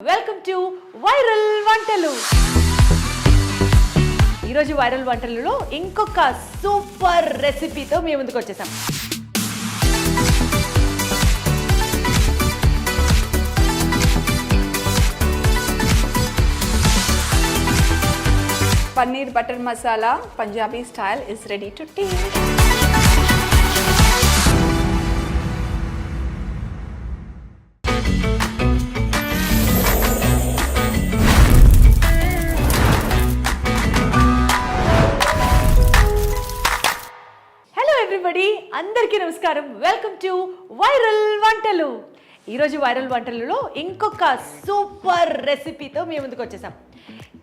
Welcome to viral వంటలు ఈరోజు viral వంటలలో ఇంకొక సూపర్ రెసిపీతో మేము ముందుకు వచ్చేసాం. Paneer butter masala Punjabi style is ready to tea అందరికీ నమస్కారం. వెల్కమ్ టు వైరల్ వంటలు ఈరోజు వైరల్ వంటలలో ఇంకొక సూపర్ రెసిపీతో మీ ముందుకు వచ్చేసాం.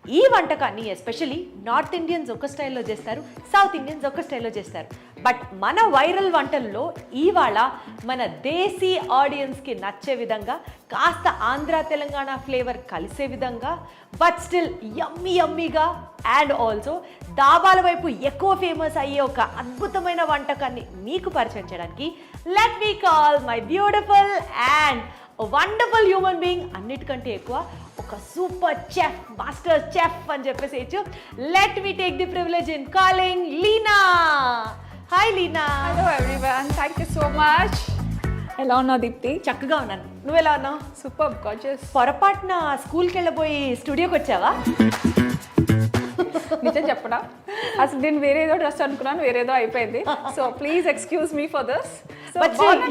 ఈ వంటకాన్ని ఎస్పెషలీ నార్త్ ఇండియన్స్ ఒక స్టైల్లో చేస్తారు సౌత్ ఇండియన్స్ ఒక స్టైల్లో చేస్తారు. బట్ మన వైరల్ వంటల్లో ఇవాళ మన దేశీ ఆడియన్స్కి నచ్చే విధంగా కాస్త ఆంధ్ర తెలంగాణ ఫ్లేవర్ కలిసే విధంగా బట్ స్టిల్ యమ్మీ యమ్మీగా అండ్ ఆల్సో దాబాల వైపు ఎక్కువ ఫేమస్ అయ్యే ఒక అద్భుతమైన వంటకాన్ని మీకు పరిచయం చేయడానికి let me call my beautiful and wonderful human being అన్నిటికంటే ఎక్కువ ఒక సూపర్ చెఫ్ మాస్టర్ చెఫ్ అని చెప్పేసి let me take the privilege in calling Leena hi Leena hello everyone thank you so much ఎలా ఉన్నావు దీప్తి? చక్కగా ఉన్నాను. నువ్వు ఎలా ఉన్నావు? సూపర్ గాజెస్ పొరపాటున స్కూల్కి వెళ్ళబోయి స్టూడియోకి వచ్చావా? నిజం చెప్పడా అసలు నేను వేరేదో డ్రెస్ అనుకున్నాను వేరేదో అయిపోయింది. So please excuse me for this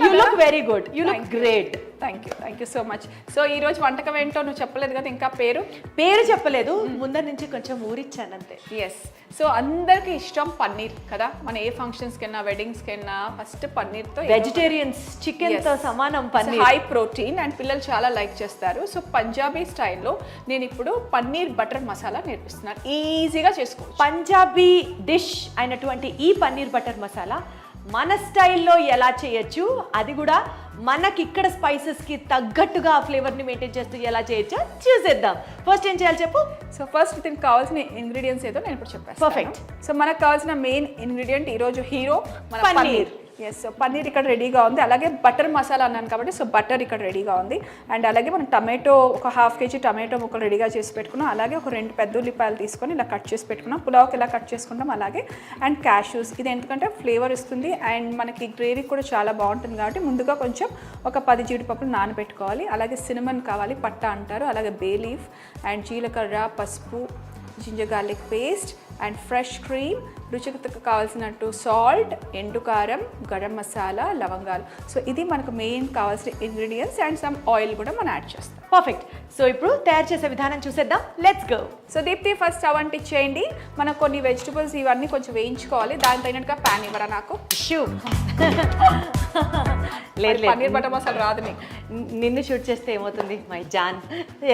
you look very good you look great thank you thank you so much so ఈ రోజు వంటకం ఏంటో నువ్వు చెప్పలేదు కదా ఇంకా పేరు? పేరు చెప్పలేదు ముందర నుంచి కొంచెం ఊరిచ్చాను అంతే ఎస్ సో అందరికి ఇష్టం పన్నీర్ కదా? మన ఏ ఫంక్షన్స్కి వెళ్ళినా వెడ్డింగ్స్కి వెళ్ళినా ఫస్ట్ పన్నీర్తో వెజిటేరియన్స్ చికెన్తో సమానం పన్నీర్. హై ప్రోటీన్ అండ్ పిల్లలు చాలా లైక్ చేస్తారు. సో పంజాబీ స్టైల్లో నేను ఇప్పుడు పన్నీర్ బటర్ మసాలా నేర్పిస్తున్నాను ఈజీగా చేసుకోవచ్చు. పంజాబీ డిష్ అయినటువంటి ఈ పన్నీర్ బటర్ మసాలా మన స్టైల్లో ఎలా చేయొచ్చు అది కూడా మనకి ఇక్కడ స్పైసెస్కి తగ్గట్టుగా ఆ ఫ్లేవర్ని మెయింటైన్ చేస్తూ ఎలా చేయొచ్చో చూసేద్దాం ఫస్ట్ ఏం చేయాలి చెప్పు సో ఫస్ట్ దీనికి కావాల్సిన ఇంగ్రీడియంట్స్ ఏదో నేను ఇప్పుడు చెప్పేస్తాను Perfect. సో మనకు కావాల్సిన మెయిన్ ఇంగ్రీడియంట్ ఈరోజు హీరో మన పన్నీర్. ఎస్ సో పన్నీర్ ఇక్కడ రెడీగా ఉంది. అలాగే బటర్ మసాలా అన్నాను కాబట్టి సో బటర్ ఇక్కడ రెడీగా ఉంది. అండ్ అలాగే మనం టమాటో ఒక హాఫ్ కేజీ టమాటో ముక్కలు రెడీగా చేసి పెట్టుకున్నాం. అలాగే ఒక రెండు పెద్ద ఉల్లిపాయలు తీసుకొని ఇలా కట్ చేసి పెట్టుకున్నాం. పులావ్కి ఇలా కట్ చేసుకుంటాం అలాగే. అండ్ క్యాష్యూస్ ఇది ఎందుకంటే ఫ్లేవర్ ఇస్తుంది. అండ్ మనకి గ్రేవీ కూడా చాలా బాగుంటుంది కాబట్టి ముందుగా కొంచెం ఒక పది జీడిపప్పులు నానబెట్టుకోవాలి. అలాగే సినిమన్ కావాలి పట్ట అంటారు. అలాగే బే లీఫ్ అండ్ జీలకర్ర పసుపు ginger garlic paste and fresh cream రుచికి తగ్గ కావాల్సినట్టు సాల్ట్ ఎండు కారం గరం మసాలా లవంగాలు. సో ఇది మనకు మెయిన్ కావాల్సిన ఇంగ్రీడియంట్స్ అండ్ సమ్ ఆయిల్ కూడా మనం యాడ్ చేస్తాం. పర్ఫెక్ట్. సో ఇప్పుడు తయారు చేసే విధానం చూసేద్దాం. Let's go so Deepthi first stove అంటించేయండి మనం కొన్ని వెజిటబుల్స్ ఇవన్నీ కొంచెం వేయించుకోవాలి. దాని తగినట్టుగా ప్యాన్ ఇవ్వరా నాకు? షూ లేదు పన్నీర్ బటర్ మసాలా రాదు నిన్ను షూట్ చేస్తే ఏమవుతుంది మై జాన్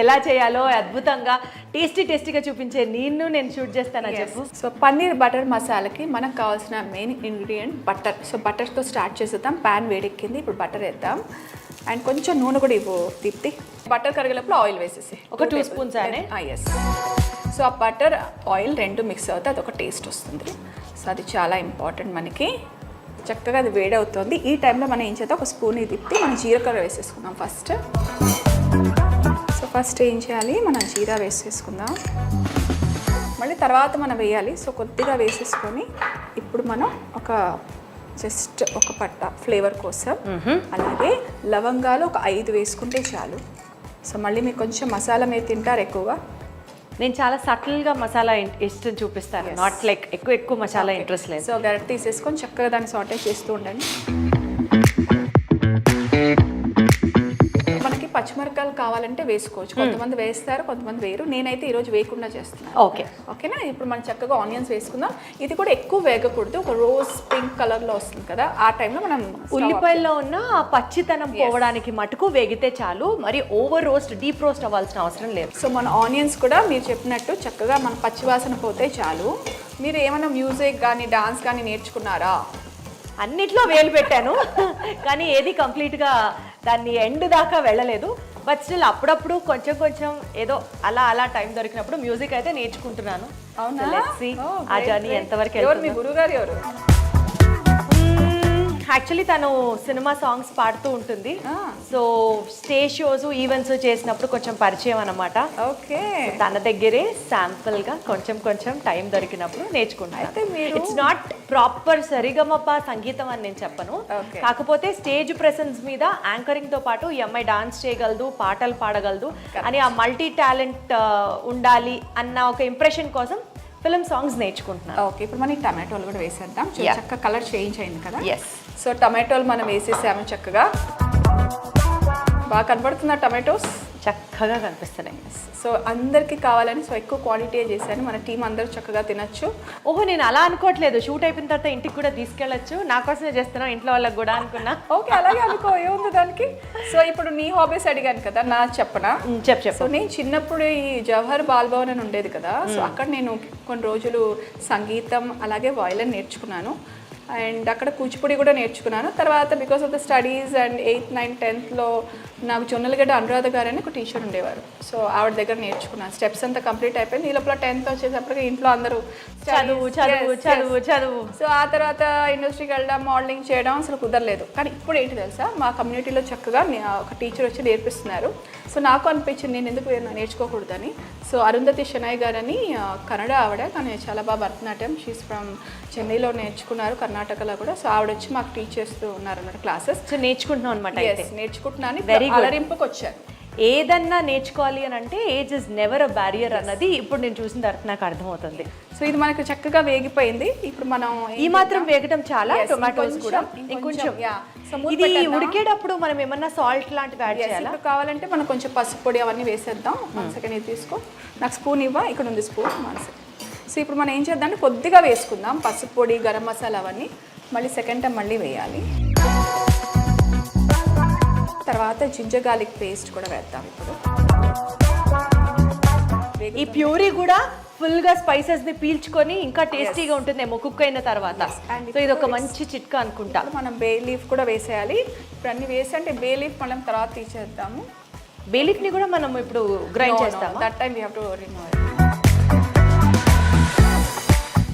ఎలా చేయాలో అద్భుతంగా టేస్టీ టేస్టీగా చూపించే నిన్ను నేను షూట్ చేస్తానని చెప్పు. సో పన్నీర్ బటర్ మసాలాకి మనకు కావాల్సిన మెయిన్ ఇంగ్రీడియంట్ బటర్ సో బటర్తో స్టార్ట్ చేసేద్దాం. ప్యాన్ వేడెక్కింది. ఇప్పుడు బటర్ వేద్దాం. అండ్ కొంచెం నూనె కూడా ఇవ్వు దీప్తి. బటర్ కరిగేటప్పుడు ఆయిల్ వేసేసి ఒక spoons అనే? ఎస్ సో ఆ బటర్ ఆయిల్ రెండు మిక్స్ అవుతే అదొక టేస్ట్ వస్తుంది. సో అది చాలా ఇంపార్టెంట్ మనకి. చక్కగా అది వేడవుతుంది. ఈ టైంలో మనం ఏం చేద్దాం? ఒక స్పూన్ తిప్పి మనం జీలకర్ర వేసేసుకుందాం ఫస్ట్. సో ఫస్ట్ ఏం చేయాలి? మనం జీరా వేసేసుకుందాం. మళ్ళీ తర్వాత మనం వేయాలి. సో కొద్దిగా వేసేసుకొని ఇప్పుడు మనం ఒక జస్ట్ ఒక పట్ట ఫ్లేవర్ కోసం అలాగే లవంగాలు ఒక ఐదు వేసుకుంటే చాలు. సో మళ్ళీ మీకు కొంచెం మసాలా మీరు తింటారు ఎక్కువగా. నేను చాలా సటిల్గా మసాలా ఇష్టం చూపిస్తాను. నాట్ లైక్ ఎక్కువ ఎక్కువ మసాలా ఇంట్రెస్ట్ లేదు. సో గరిట తీసేసుకొని చక్కగా దాన్ని సాటే చేస్తూ ఉండండి. మనకి పచ్చిమిరపకాయలు కావాలంటే వేసుకోవచ్చు. కొంతమంది వేస్తారు కొంతమంది వేరు నేనైతే ఈరోజు వేయకుండా చేస్తున్నాను. ఓకే. ఓకేనా? ఇప్పుడు మనం చక్కగా ఆనియన్స్ వేసుకుందాం. ఇది కూడా ఎక్కువ వేగకూడదు. ఒక రోజ్ పింక్ కలర్లో వస్తుంది కదా ఆ టైంలో మనం ఉల్లిపాయల్లో ఉన్న ఆ పచ్చితనం పోవడానికి మటుకు వేగితే చాలు. మరి ఓవర్ రోస్ట్ డీప్ రోస్ట్ అవ్వాల్సిన అవసరం లేదు. సో మన ఆనియన్స్ కూడా మీరు చెప్పినట్టు చక్కగా మన పచ్చివాసన పోతే చాలు. మీరు ఏమైనా మ్యూజిక్ కానీ డాన్స్ కానీ నేర్చుకున్నారా? అన్నిట్లో వేలు పెట్టాను. కానీ ఏది కంప్లీట్గా దాన్ని ఎండ్ దాకా వెళ్ళలేదు. బట్ స్టిల్ అప్పుడప్పుడు కొంచెం కొంచెం ఏదో అలా అలా టైం దొరికినప్పుడు మ్యూజిక్ అయితే నేర్చుకుంటున్నాను. అవునా? Oh, ఆ జర్నీ. ఎంతవరకు ఎవరు? మీ. గురుగారు ఎవరు? యాక్చువల్లీ తను సినిమా సాంగ్స్ పాడుతూ ఉంటుంది. సో స్టేజ్ షోస్ ఈవెంట్స్ చేసినప్పుడు కొంచెం పరిచయం అన్నమాట. ఓకే. తన దగ్గరే శాంపుల్గా కొంచెం కొంచెం టైం దొరికినప్పుడు నేర్చుకుంటాను ఇట్స్ నాట్ ప్రాపర్ సరిగమప సంగీతం అని నేను చెప్పను. కాకపోతే స్టేజ్ ప్రెసెన్స్ మీద యాంకరింగ్తో పాటు ఈ అమ్మాయి డాన్స్ చేయగలదు పాటలు పాడగలదు అని ఆ మల్టీ టాలెంట్ ఉండాలి అన్న ఒక ఇంప్రెషన్ కోసం ఫిల్మ్ సాంగ్స్ నేర్చుకుంటున్నాను. ఓకే ఇప్పుడు మనం టమాటోలు కూడా వేసేద్దాం. చక్కగా కలర్ చేంజ్ అయింది కదా? ఎస్ సో టమాటోలు మనం వేసేసాము చక్కగా. బాగా కనబడుతుందా టమాటోస్? చక్కగా కనిపిస్తున్నాయి. సో అందరికీ కావాలని సో ఎక్కువ క్వాంటిటీ చేశాను. మన టీం అందరూ చక్కగా తినచ్చు. ఓహో నేను అలా అనుకోవట్లేదు. షూట్ అయిపోయిన తర్వాత ఇంటికి కూడా తీసుకెళ్ళచ్చు. నా కోసమే చేస్తున్నాను ఇంట్లో వాళ్ళకి కూడా అనుకున్నా. ఓకే అలాగే అనుకో. ఏముంది దానికి? సో ఇప్పుడు నీ హాబీస్ అడిగాను కదా నా చెప్పనా? చెప్పు చెప్పు. సో నేను చిన్నప్పుడు ఈ జవహర్ బాల్భవన్ అని ఉండేది కదా సో అక్కడ నేను కొన్ని రోజులు సంగీతం అలాగే వాయిలన్ నేర్చుకున్నాను. అండ్ అక్కడ కూచిపూడి కూడా నేర్చుకున్నాను. తర్వాత because of the studies and eighth nine టెన్త్లో నాకు జొన్నలగడ్డ అనురాధ గారు అని ఒక టీచర్ ఉండేవారు. సో ఆవిడ దగ్గర నేర్చుకున్నాను స్టెప్స్ అంతా కంప్లీట్ అయిపోయింది. ఈ లోపల టెన్త్ వచ్చేటప్పటికి ఇంట్లో అందరూ చదువు చదువు చదువు చదువు. సో ఆ తర్వాత ఇండస్ట్రీకి వెళ్ళడం మోడలింగ్ చేయడం అసలు కుదరలేదు. కానీ ఇప్పుడు ఏంటి తెలుసా? మా కమ్యూనిటీలో చక్కగా ఒక టీచర్ వచ్చి నేర్పిస్తున్నారు. సో నాకు అనిపించింది నేను ఎందుకు నేర్చుకోకూడదని? సో అరుంధతి షెనాయ్ గారని కన్నడ ఆవిడ. కానీ చాలా బాగా భరతనాట్యం షీస్ ఫ్రమ్ చెన్నైలో నేర్చుకున్నారు కర్ణాటకలో కూడా. సో ఆవిడ వచ్చి మాకు టీచ్ చేస్తూ ఉన్నారు అన్నమాట క్లాసెస్ సో నేర్చుకుంటున్నాం అనమాట నేర్చుకుంటున్నాను. Very అలరింపుకి వచ్చాను ఏదన్నా నేర్చుకోవాలి అని అంటే age is never a barrier అన్నది ఇప్పుడు నేను చూసిన తర్వాత నాకు అర్థమవుతుంది. సో ఇది మనకు చక్కగా వేగిపోయింది. ఇప్పుడు మనం ఈ మాత్రం వేగటం చాలా టొమాటోస్ కూడా. ఇంకొంచెం, ఇది? ఉడికేటప్పుడు మనం ఏమన్నా సాల్ట్ లాంటివి యాడ్ చేయాలా? కావాలంటే మనం కొంచెం పసుపు పొడి అవన్నీ వేసేద్దాం. వన్ సెకండ్ ఇది తీసుకో. నాకు స్పూన్ ఇవ్వ ఇక్కడ ఉంది స్పూన్ వన్ సెకండ్ సో ఇప్పుడు మనం ఏం చేద్దాం అంటే కొద్దిగా వేసుకుందాం. పసుపు పొడి గరం మసాలా అవన్నీ. మళ్ళీ సెకండ్ టైం మళ్ళీ వేయాలి. తర్వాత జింజర్ గార్లిక్ పేస్ట్ కూడా వేద్దాం ఇప్పుడు. ఈ ప్యూరీ కూడా ఫుల్గా స్పైసెస్ని పీల్చుకొని ఇంకా టేస్టీగా ఉంటుందేమో కుక్ అయిన తర్వాత. సో ఇది ఒక మంచి చిట్కా అనుకుంటా. మనం బే లీఫ్ కూడా వేసేయాలి. ఇప్పుడు అన్ని వేసి అంటే బే లీఫ్ మనం తర్వాత తీసేద్దాము. బేలిఫ్ని కూడా మనం ఇప్పుడు గ్రైండ్ చేస్తామా? That time we have to remove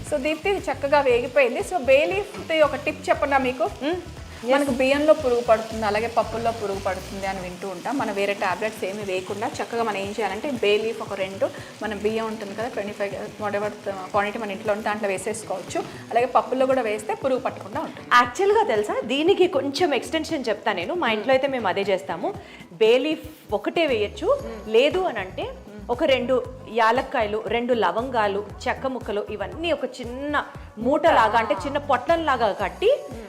so Deepthi చక్కగా వేగిపోయింది. సో బే లీఫ్ ఒక టిప్ చెప్పనా మీకు? మనకు బియ్యంలో పురుగు పడుతుంది అలాగే పప్పుల్లో పురుగు పడుతుంది అని వింటూ ఉంటాం. మనం వేరే టాబ్లెట్స్ ఏమి వేయకుండా చక్కగా మనం ఏం చేయాలంటే బే లీఫ్ ఒక రెండు మన బియ్యం ఉంటుంది కదా twenty five whatever quantity మన ఇంట్లో ఉంటే దాంట్లో వేసేసుకోవచ్చు. అలాగే పప్పుల్లో కూడా వేస్తే పురుగు పట్టకుండా ఉంటుంది. యాక్చువల్గా తెలుసా? దీనికి కొంచెం ఎక్స్టెన్షన్ చెప్తా నేను. మా ఇంట్లో అయితే మేము అదే చేస్తాము. బేలీఫ్ ఒకటే వేయచ్చు. లేదు అని అంటే ఒక రెండు యాలక్కాయలు రెండు లవంగాలు చెక్క ముక్కలు ఇవన్నీ ఒక చిన్న మూటలాగా అంటే చిన్న పొట్లంలాగా కట్టి ఆ,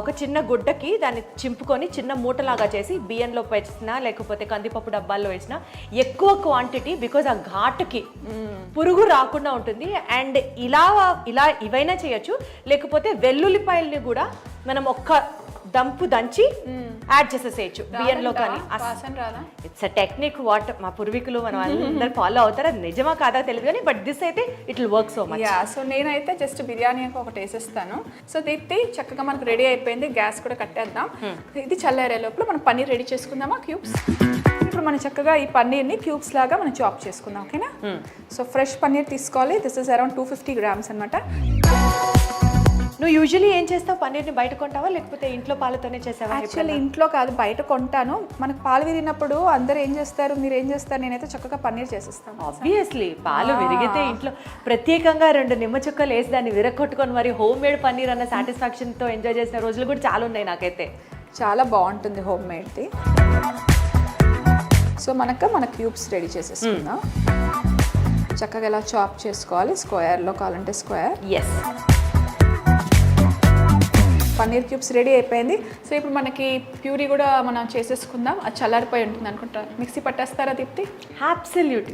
ఒక చిన్న గుడ్డకి దాన్ని చింపుకొని చిన్న మూటలాగా చేసి బియ్యంలో వేసినా లేకపోతే కందిపప్పు డబ్బాల్లో వేసినా ఎక్కువ క్వాంటిటీ బికాజ్ ఆ ఘాటుకి పురుగు రాకుండా ఉంటుంది. అండ్ ఇలా ఇలా ఇవైనా చేయొచ్చు. లేకపోతే వెల్లుల్లిపాయల్ని కూడా మనం ఒక్క దంపు దంచి యాడ్ చేసేసేయచ్చు. బియ్యంలో కానీ ఇట్స్ అ టెక్నిక్ వాట్ మా పూర్వీకులు మన వాళ్ళందరూ ఫాలో అవుతారు. అది నిజమా కాదా తెలియదు కానీ బట్ దిస్ అయితే it will work so much so నేనైతే జస్ట్ బిర్యానీ ఒకటి వేసేస్తాను. సో దీప్తి చక్కగా మనకు రెడీ అయిపోయింది. గ్యాస్ కూడా కట్టేద్దాం. ఇది చల్లారే లోపల మనం పన్నీర్ రెడీ చేసుకుందామా క్యూబ్స్ ఇప్పుడు మనం చక్కగా ఈ పన్నీర్ని క్యూబ్స్ లాగా మనం చాప్ చేసుకుందాం ఓకేనా సో ఫ్రెష్ పన్నీర్ తీసుకోవాలి. This is around two fifty grams అనమాట నువ్వు యూజువలీ ఏం చేస్తావు? పన్నీర్ని బయట కొంటావా? లేకపోతే ఇంట్లో పాలతోనే చేసావా? యాక్చువల్లీ ఇంట్లో కాదు బయట కొంటాను. మనకు పాలు విరిగినప్పుడు అందరూ ఏం చేస్తారు? మీరు ఏం చేస్తారు? నేనైతే చక్కగా పన్నీర్ చేసేస్తాను. ఆబ్వియస్లీ పాలు విరిగితే ఇంట్లో ప్రత్యేకంగా రెండు నిమ్మ చుక్కలు వేసి దాన్ని విరగొట్టుకొని మరి హోమ్ మేడ్ పన్నీర్ అన్న satisfaction తో ఎంజాయ్ చేసిన రోజులు కూడా చాలా ఉన్నాయి నాకైతే. చాలా బాగుంటుంది హోమ్ మేడ్ది సో మనకు మన క్యూబ్స్ రెడీ చేసేసుకుందాం చక్కగా ఇలా చాప్ చేసుకోవాలి? స్క్వేర్లో కావాలంటే square yes paneer cubes ready అయిపోయింది. సో ఇప్పుడు మనకి ప్యూరీ కూడా మనం చేసేసుకుందాం. అది చల్లారిపోయి ఉంటుంది అనుకుంటా. మిక్సీ పట్టేస్తారా దీప్తి?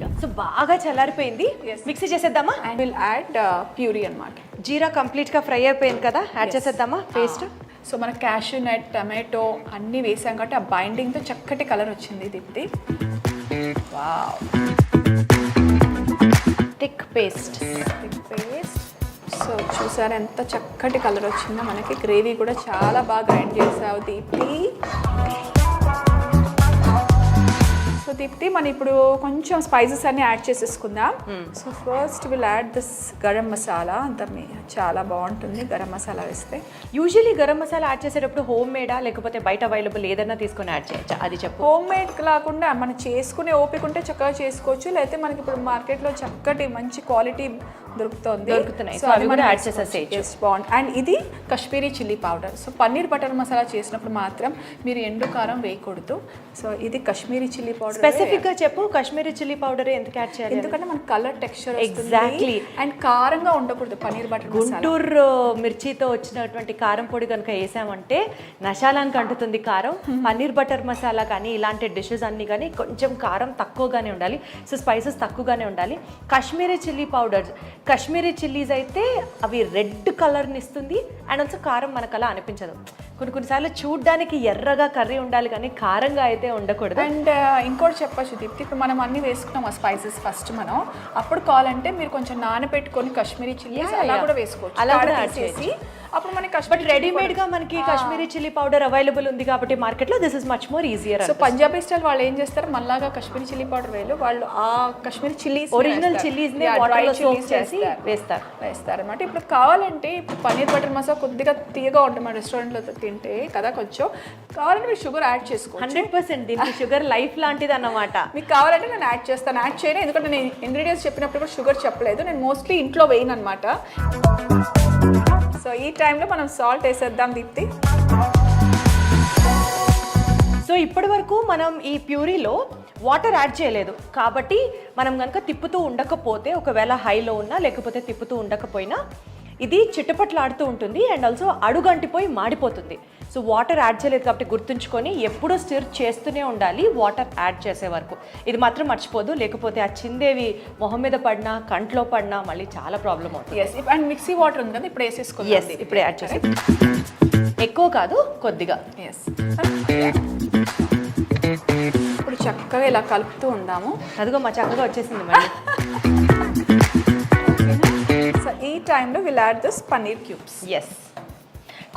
గా సో బాగా చల్లారిపోయింది. మిక్సీ చేసేద్దామా? అండ్ విల్ యాడ్ ప్యూరీ అనమాట జీరా కంప్లీట్గా ఫ్రై అయిపోయింది కదా యాడ్ చేసేద్దామా? పేస్ట్ సో మన క్యాషూ నట్ టమాటో అన్నీ వేసాం కాబట్టి ఆ బైండింగ్తో చక్కటి కలర్ వచ్చింది Deepthi. Thick paste paste so చూసారా? ఎంత చక్కటి కలర్ వచ్చిందో మనకి. గ్రేవీ కూడా చాలా బాగా గ్రైండ్ చేసావు దీప్తి. దీప్తి మనం ఇప్పుడు కొంచెం స్పైసెస్ అన్ని యాడ్ చేసేసుకుందాం. So first will add this garam masala అంత మీ- చాలా బాగుంటుంది గరం మసాలా వేస్తే. యూజువలీ గరం మసాలా యాడ్ చేసేటప్పుడు హోమ్ మేడా లేకపోతే బయట అవైలబుల్ ఏదైనా తీసుకొని యాడ్ చేయొచ్చా? అది చెప్పు. హోమ్ మేడ్ కాకుండా మనం చేసుకునే ఓపిక ఉంటే చక్కగా చేసుకోవచ్చు. లేకపోతే మనకి ఇప్పుడు మార్కెట్లో చక్కటి మంచి క్వాలిటీ దొరుకుతుంది. దొరుకుతున్నాయి. సో అది అవి కూడా యాడ్. చేసేసేయచ్చు. బాగుంది అండ్ ఇది Kashmiri chilli powder so paneer butter masala చేసినప్పుడు మాత్రం మీరు ఎండు కారం వేయకూడదు. సో ఇది కాశ్మీరీ చిల్లీ పౌడర్ స్పెసిఫిక్గా చెప్పు కాశ్మీరీ చిల్లీ పౌడర్ ఎందుకు యాడ్ చేయాలి? ఎందుకంటే మన కలర్ టెక్స్చర్ Exactly. అండ్ కారంగా ఉండకూడదు పన్నీర్ బటర్ గుంటూరు మిర్చితో వచ్చినటువంటి కారం పొడి కనుక వేసామంటే నశాలానికి అంటుతుంది కారం. పన్నీర్ బటర్ మసాలా కానీ ఇలాంటి డిషెస్ అన్ని కానీ కొంచెం కారం తక్కువగానే ఉండాలి. సో స్పైసెస్ తక్కువగానే ఉండాలి. Kashmiri chilli powder Kashmiri chillies అయితే అవి రెడ్ కలర్ని ఇస్తుంది. అండ్ ఆల్సో కారం మనకు అలా అనిపించదు. కొన్ని కొన్నిసార్లు చూడ్డానికి ఎర్రగా కర్రీ ఉండాలి కానీ కారంగా అయితే ఉండకూడదు. అండ్ ఇంకోటి చెప్పచ్చు దీప్తి. ఇప్పుడు మనం అన్ని వేసుకున్నాం ఆ స్పైసెస్ ఫస్ట్ మనం. అప్పుడు కావాలంటే మీరు కొంచెం నానబెట్టుకొని కాశ్మీరీ చిల్లీస్ Yeah, అలా. కూడా వేసుకోవచ్చు. అలా కూడా తీసేసి అప్పుడు మనకి బట్ రెడీమేడ్గా మనకి కాశ్మీరీ చిల్లీ పౌడర్ అవైలబుల్ ఉంది కాబట్టి మార్కెట్లో this is much more easier so Punjabi style వాళ్ళు ఏం చేస్తారు? మళ్ళాగా కాశ్మీరీ చిల్లీ పౌడర్ వేయలు వాళ్ళు ఆ కాశ్మీరీ చిల్లీస్ ఒరిజినల్ చిల్లీస్ని వాటర్లో సోక్ చేసి వేస్తారు. వేస్తారు. అనమాట ఇప్పుడు కావాలంటే పన్నీర్ బటర్ మసాలా కొద్దిగా తీయగా ఉంటుంది మన రెస్టారెంట్లో తింటే కదా కొంచెం. కావాలంటే మీరు షుగర్ యాడ్ చేసుకోవచ్చు. హండ్రెడ్ పర్సెంట్ దీనికి షుగర్ లైఫ్ లాంటిది అన్నమాట మీకు కావాలంటే నేను యాడ్ చేస్తాను. యాడ్ చేయను. ఎందుకంటే నేను ఇంగ్రీడియంట్స్ చెప్పినప్పుడు కూడా షుగర్ చెప్పలేదు. నేను మోస్ట్లీ ఇంట్లో వేయను అనమాట సో ఈ టైంలో మనం సాల్ట్ వేసేద్దాం దీప్తి. సో ఇప్పటి వరకు మనం ఈ ప్యూరీలో వాటర్ యాడ్ చేయలేదు. కాబట్టి మనం కనుక తిప్పుతూ ఉండకపోతే ఒకవేళ హైలో ఉన్నా లేకపోతే తిప్పుతూ ఉండకపోయినా ఇది చిట్టపట్లాడుతూ ఉంటుంది అండ్ ఆల్సో అడుగంటిపోయి మాడిపోతుంది. సో వాటర్ యాడ్ చేయలేదు కాబట్టి గుర్తుంచుకొని ఎప్పుడూ స్టిర్ చేస్తూనే ఉండాలి వాటర్ యాడ్ చేసే వరకు. ఇది మాత్రం మర్చిపోదు లేకపోతే ఆ చిందేవి మొహం మీద పడినా కంట్లో పడినా మళ్ళీ చాలా ప్రాబ్లం అవుతుంది. ఎస్ అండ్ మిక్సీ వాటర్ ఉంది కదా ఇప్పుడు ఎస్ వేసేసుకోండి ఇప్పుడు యాడ్ చేసి ఎక్కువ కాదు కొద్దిగా. ఎస్ ఇప్పుడు చక్కగా ఇలా కలుపుతూ ఉందాము. అదిగో మా చక్కగా వచ్చేసింది మళ్ళీ. ఈ టైంలో will add this paneer cubes yes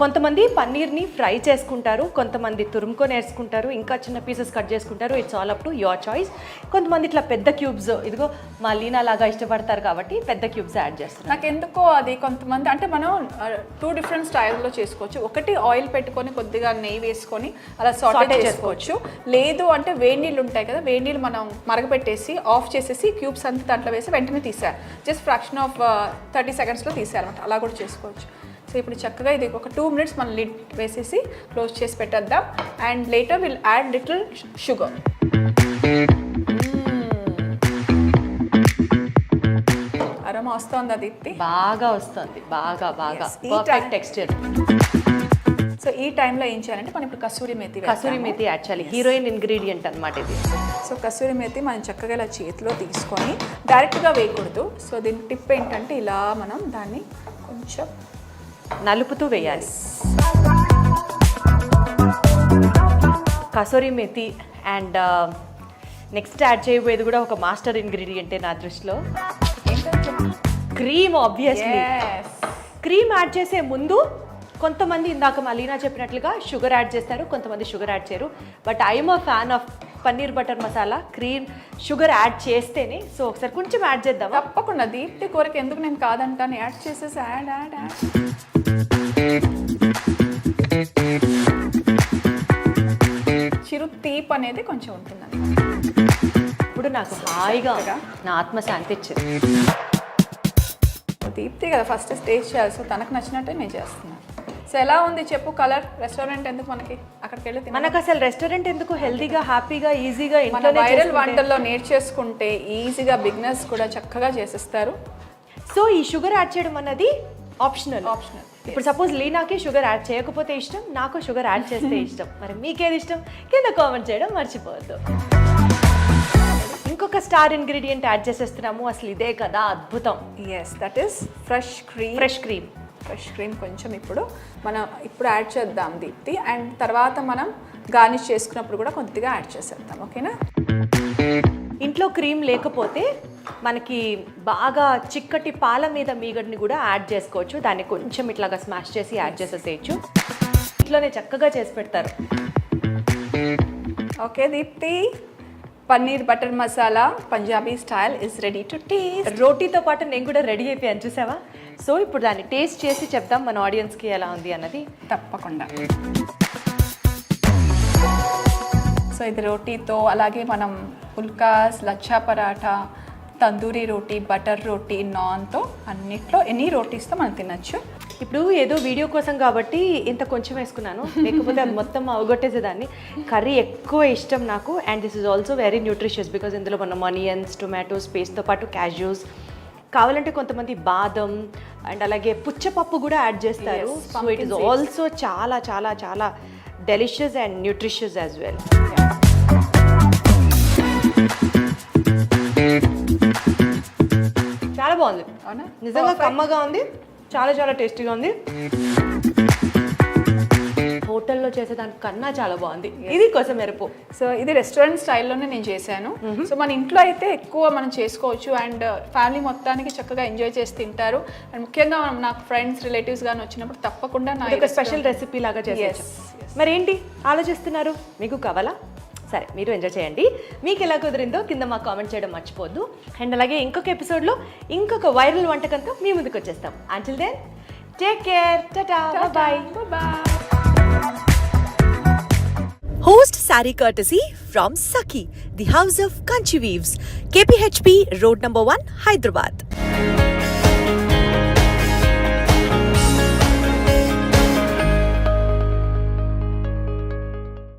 కొంతమంది పన్నీర్ని ఫ్రై చేసుకుంటారు కొంతమంది తురుముకొని వేసుకుంటారు ఇంకా చిన్న పీసెస్ కట్ చేసుకుంటారు. It's all up to your choice కొంతమంది ఇట్లా పెద్ద క్యూబ్స్ ఇదిగో మా లీనా లాగా ఇష్టపడతారు కాబట్టి పెద్ద క్యూబ్స్ యాడ్ చేస్తున్నారు. నాకు ఎందుకో అది కొంతమంది అంటే మనం టూ డిఫరెంట్ స్టైల్లో చేసుకోవచ్చు. ఒకటి ఆయిల్ పెట్టుకొని కొద్దిగా నెయ్యి వేసుకొని అలా సాటే చేసుకోవచ్చు. లేదు అంటే వేడి నీళ్ళు ఉంటాయి కదా వేడి నీళ్ళు మనం మరగపెట్టేసి ఆఫ్ చేసేసి క్యూబ్స్ అంతా దాంట్లో వేసి వెంటనే తీసారు జస్ట్ ఫ్రాక్షన్ ఆఫ్ థర్టీ సెకండ్స్లో తీసారనమాట అలా కూడా చేసుకోవచ్చు. సో ఇప్పుడు చక్కగా ఇది ఒక టూ మినిట్స్ మనం లిడ్ వేసేసి క్లోజ్ చేసి పెట్టేద్దాం. And later will add little sugar aroma వస్తుందా దీప్తి? బాగా వస్తుంది. బాగా బాగా. పర్ఫెక్ట్ టెక్స్చర్ సో ఈ టైంలో ఏం చేయాలంటే మనం ఇప్పుడు కసూరి మెతి కసూరి మేతి యాడ్ చేయాలి. హీరోయిన్ ఇంగ్రీడియంట్ అన్నమాట ఇది. సో కసూరి మెతి మనం చక్కగా ఇలా చేతిలో తీసుకొని డైరెక్ట్గా వేయకూడదు. సో దీని టిప్ ఏంటంటే ఇలా మనం దాన్ని కొంచెం నలుపుతూ వేయాలి. Kasuri methi and next add చేయబోయేది కూడా ఒక మాస్టర్ ఇంగ్రీడియంటే నా దృష్టిలో. Cream obviously. క్రీమ్ యాడ్ చేసే ముందు కొంతమంది ఇందాక మలీనా చెప్పినట్లుగా షుగర్ యాడ్ చేస్తారు కొంతమంది షుగర్ యాడ్ చేయరు. But I'm a fan of paneer butter masala cream sugar add చేస్తేనే. సో ఒకసారి కొంచెం యాడ్ చేద్దామా? తప్పకుండా దీప్తి కోరిక ఎందుకు నేను కాదంటాను. యాడ్ చేసేసి యాడ్ యాడ్ యాడ్. చిరు తీప్ అనేది కొంచెం ఉంటుందండి. ఇప్పుడు నాకు హాయిగా నా ఆత్మశాంతి ఇచ్చింది. దీప్తి కదా ఫస్ట్ టేస్ట్ చేయాలి. సో తనకు నచ్చినట్టే నేను చేస్తున్నాను. సో ఎలా ఉంది చెప్పు కలర్? రెస్టారెంట్ ఎందుకు మనకి అక్కడికి వెళ్ళి? మనకు అసలు రెస్టారెంట్ ఎందుకు హెల్దీగా హ్యాపీగా ఈజీగా మన వైరల్ వంటల్లో నేర్చేసుకుంటే ఈజీగా బిగినర్స్ కూడా చక్కగా చేసిస్తారు. సో ఈ షుగర్ యాడ్ చేయడం అన్నది ఆప్షనల్. Optional, ఇప్పుడు సపోజ్ లీనాకి షుగర్ యాడ్ చేయకపోతే ఇష్టం నాకు షుగర్ యాడ్ చేస్తే ఇష్టం. మరి మీకేది ఇష్టం? కింద కామెంట్ చేయడం మర్చిపోవద్దు. ఇంకొక స్టార్ ఇంగ్రీడియంట్ యాడ్ చేసేస్తున్నాము అసలు ఇదే కదా అద్భుతం. Yes that is fresh cream fresh cream fresh cream కొంచెం ఇప్పుడు మనం ఇప్పుడు యాడ్ చేద్దాం దీప్తి. అండ్ తర్వాత మనం గార్నిష్ చేసుకున్నప్పుడు కూడా కొద్దిగా యాడ్ చేసేద్దాం. ఓకేనా? ఇంట్లో క్రీమ్ లేకపోతే మనకి బాగా చిక్కటి పాల మీద మీగడిని కూడా యాడ్ చేసుకోవచ్చు. దాన్ని కొంచెం ఇట్లాగా స్మాష్ చేసి యాడ్ చేసేసేయచ్చు. ఇంట్లోనే చక్కగా చేసి పెడతారు. Okay Deepthi. Paneer butter masala Punjabi style is ready to taste రోటీతో పాటు నేను కూడా రెడీ అయిపోయాను. చూసావా? సో ఇప్పుడు దాన్ని టేస్ట్ చేసి చెప్దాం మన ఆడియన్స్కి ఎలా ఉంది అన్నది. తప్పకుండా. సో ఇది రోటీతో అలాగే మనం పుల్కాస్ లచ్చా పరాఠా తందూరి రోటీ బటర్ రోటీ నాన్తో అన్నిట్లో ఎన్ని రోటీస్తో మనం తినచ్చు. ఇప్పుడు ఏదో వీడియో కోసం కాబట్టి ఇంత కొంచెం వేసుకున్నాను. లేకపోతే అది మొత్తం అవగొట్టేసేదాన్ని. కర్రీ ఎక్కువ ఇష్టం నాకు. And this is also very nutritious because ఇందులో మనం ఆనియన్స్ టొమాటోస్ పేస్ట్తో పాటు క్యాష్యూస్ కావాలంటే కొంతమంది బాదం అండ్ అలాగే పుచ్చపప్పు కూడా యాడ్ చేస్తారు. So it is. ఆల్సో చాలా చాలా చాలా delicious and nutritious as well చాలా బాగుంది. నిజంగా కమ్మగా ఉంది. చాలా చాలా టేస్టీగా ఉంది. హోటల్లో చేసేదానికన్నా చాలా బాగుంది. ఇది కోసం మెరుపు సో ఇది రెస్టారెంట్ స్టైల్లోనే నేను చేశాను. సో మన ఇంట్లో అయితే ఎక్కువ మనం చేసుకోవచ్చు అండ్ ఫ్యామిలీ మొత్తానికి చక్కగా ఎంజాయ్ చేసి తింటారు. అండ్ ముఖ్యంగా మనం నాకు ఫ్రెండ్స్ రిలేటివ్స్ కానీ వచ్చినప్పుడు తప్పకుండా నా ఒక స్పెషల్ రెసిపీ లాగా చేసేయచ్చు మరి ఏంటి ఆలోచిస్తున్నారు? మీకు కావాలా? సరే మీరు ఎంజాయ్ చేయండి. మీకు ఎలా కుదిరిందో కింద మాకు కామెంట్ చేయడం మర్చిపోద్దు. అండ్ అలాగే ఇంకొక ఎపిసోడ్లో ఇంకొక వైరల్ వంటకంతో మీ ముందుకు వచ్చేస్తాం. Until then take care tata bye bye Sari courtesy from Saki, the house of Kanchi Weaves, KPHP Road number 1, Hyderabad.